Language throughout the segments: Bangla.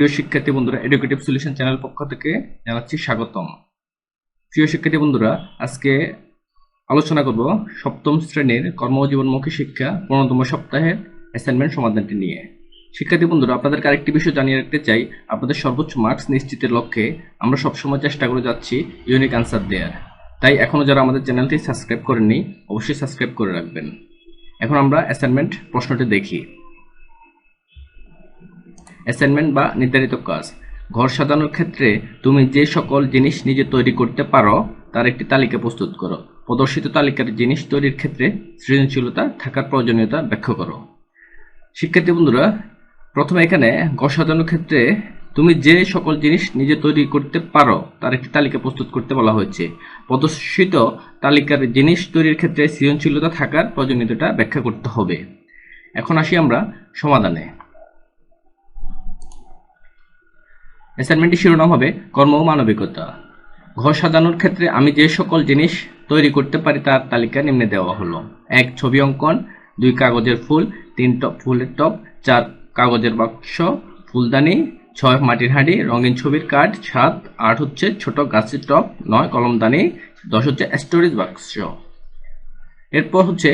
প্রিয় শিক্ষার্থী বন্ধুরা এডুকেটিভ সলিউশন চ্যানেল পক্ষ থেকে জানাচ্ছি স্বাগতম। প্রিয় শিক্ষার্থী বন্ধুরা, আজকে আলোচনা করব সপ্তম শ্রেণির কর্মজীবনমুখী শিক্ষা পনেরোতম সপ্তাহের অ্যাসাইনমেন্ট সমাধানটি নিয়ে। শিক্ষার্থী বন্ধুরা, আপনাদেরকে আরেকটি বিষয় জানিয়ে রাখতে চাই, আপনাদের সর্বোচ্চ মার্কস নিশ্চিতের লক্ষ্যে আমরা সবসময় চেষ্টা করে যাচ্ছি ইউনিক আনসার দেওয়ার তাই এখনও যারা আমাদের চ্যানেলটি সাবস্ক্রাইব করেননি, অবশ্যই সাবস্ক্রাইব করে রাখবেন। এখন আমরা অ্যাসাইনমেন্ট প্রশ্নটি দেখি। অ্যাসাইনমেন্ট বা নির্ধারিত কাজ। ঘর সাজানোর ক্ষেত্রে তুমি যে সকল জিনিস নিজে তৈরি করতে পারো, তার একটি তালিকা প্রস্তুত করো। প্রদর্শিত তালিকার জিনিস তৈরির ক্ষেত্রে সৃজনশীলতা থাকার প্রয়োজনীয়তা ব্যাখ্যা করো। শিক্ষার্থী বন্ধুরা, প্রথমে এখানে ঘর সাজানোর ক্ষেত্রে তুমি যে সকল জিনিস নিজে তৈরি করতে পারো, তার একটি তালিকা প্রস্তুত করতে বলা হয়েছে। প্রদর্শিত তালিকার জিনিস তৈরির ক্ষেত্রে সৃজনশীলতা থাকার প্রয়োজনীয়তাটা ব্যাখ্যা করতে হবে। এখন আসি আমরা সমাধানে। অ্যাসাইনমেন্টটি শিরোনাম হবে কর্ম ও মানবিকতা। ঘর সাজানোর ক্ষেত্রে আমি যে সকল জিনিস তৈরি করতে পারি তার তালিকা নিম্নে দেওয়া হলো। এক, ছবি অঙ্কন, দুই, কাগজের ফুল, তিন, টপ, ফুলের টপ, চার, কাগজের বাক্স, ফুলদানি, ছয়, মাটির হাঁড়ি, রঙিন ছবির কার্ড, সাত, আট হচ্ছে ছোট গাছের টপ, নয়, কলমদানি, দশ হচ্ছে স্টোরেজ বাক্স এরপর হচ্ছে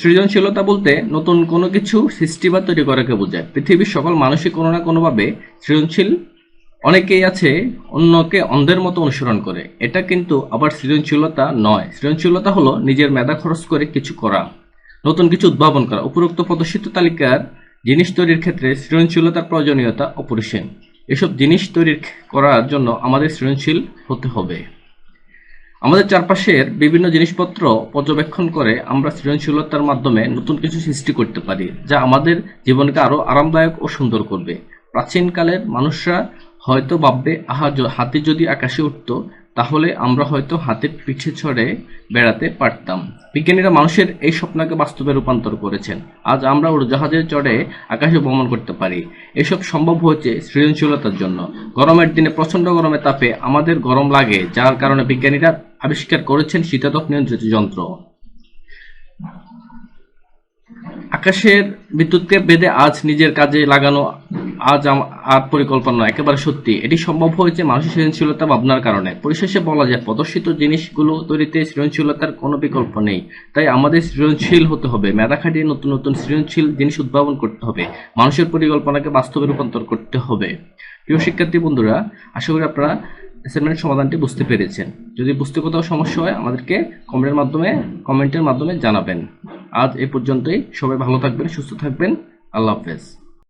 সৃজনশীলতা বলতে নতুন কোনো কিছু সৃষ্টি বা তৈরি করাকে বোঝায়। পৃথিবীর সকল মানুষই কোনো না কোনোভাবে সৃজনশীল অনেকেই আছে অন্যকে অন্ধের মতো অনুসরণ করে। এটা কিন্তু আবার সৃজনশীলতা নয়। সৃজনশীলতা হলো নিজের মেধা খরচ করে কিছু করা, নতুন কিছু উদ্ভাবন করা। উপরোক্ত প্রদর্শিত তালিকার জিনিস তৈরির ক্ষেত্রে সৃজনশীলতার প্রয়োজনীয়তা অপরিসীম। এসব জিনিস তৈরি করার জন্য আমাদের সৃজনশীল হতে হবে। আমাদের চারপাশের বিভিন্ন জিনিসপত্র পর্যবেক্ষণ করে আমরা সৃজনশীলতার মাধ্যমে নতুন কিছু সৃষ্টি করতে পারি, যা আমাদের জীবনকে আরও আরামদায়ক ও সুন্দর করবে। প্রাচীনকালের মানুষরা হয়তো ভাববে, আহা হাতি যদি আকাশে উঠতো, তাহলে আমরা হয়তো হাতের পিঠে চড়ে বেড়াতে পারতাম। বিজ্ঞানীরা মানুষের এই স্বপ্নকে বাস্তবে রূপান্তর করেছেন। আজ আমরা উড়োজাহাজে চড়ে আকাশে ভ্রমণ করতে পারি। এসব সম্ভব হয়েছে সৃজনশীলতার জন্য। গরমের দিনে প্রচণ্ড গরমে তাপে আমাদের গরম লাগে, যার কারণে বিজ্ঞানীরা আবিষ্কার করেছেন শীতাতপ নিয়ন্ত্রিত যন্ত্র। আকাশের বিদ্যুৎকে বেঁধে আজ নিজের কাজে লাগানো আজ আর পরিকল্পনা একেবারে সত্যি। এটি সম্ভব হয়েছে মানুষের সৃজনশীলতা ভাবনার কারণে। পরিশেষে বলা যায়, প্রদর্শিত জিনিসগুলো তৈরিতে সৃজনশীলতার কোনো বিকল্প নেই। তাই আমাদের সৃজনশীল হতে হবে। মেধা খাটিয়ে নতুন নতুন সৃজনশীল জিনিস উদ্ভাবন করতে হবে। মানুষের পরিকল্পনাকে বাস্তবে রূপান্তর করতে হবে। প্রিয় শিক্ষার্থী বন্ধুরা, আশা করি আপনারা অ্যাসাইনমেন্ট সমাধানটি বুঝতে পেরেছেন। যদি বুঝতে কোথাও সমস্যা হয়, আমাদেরকে কমেন্টের মাধ্যমে কমেন্টের মাধ্যমে জানাবেন। আজ এ পর্যন্তই। সবাই ভালো থাকবেন, সুস্থ থাকবেন। আল্লাহ হাফেজ।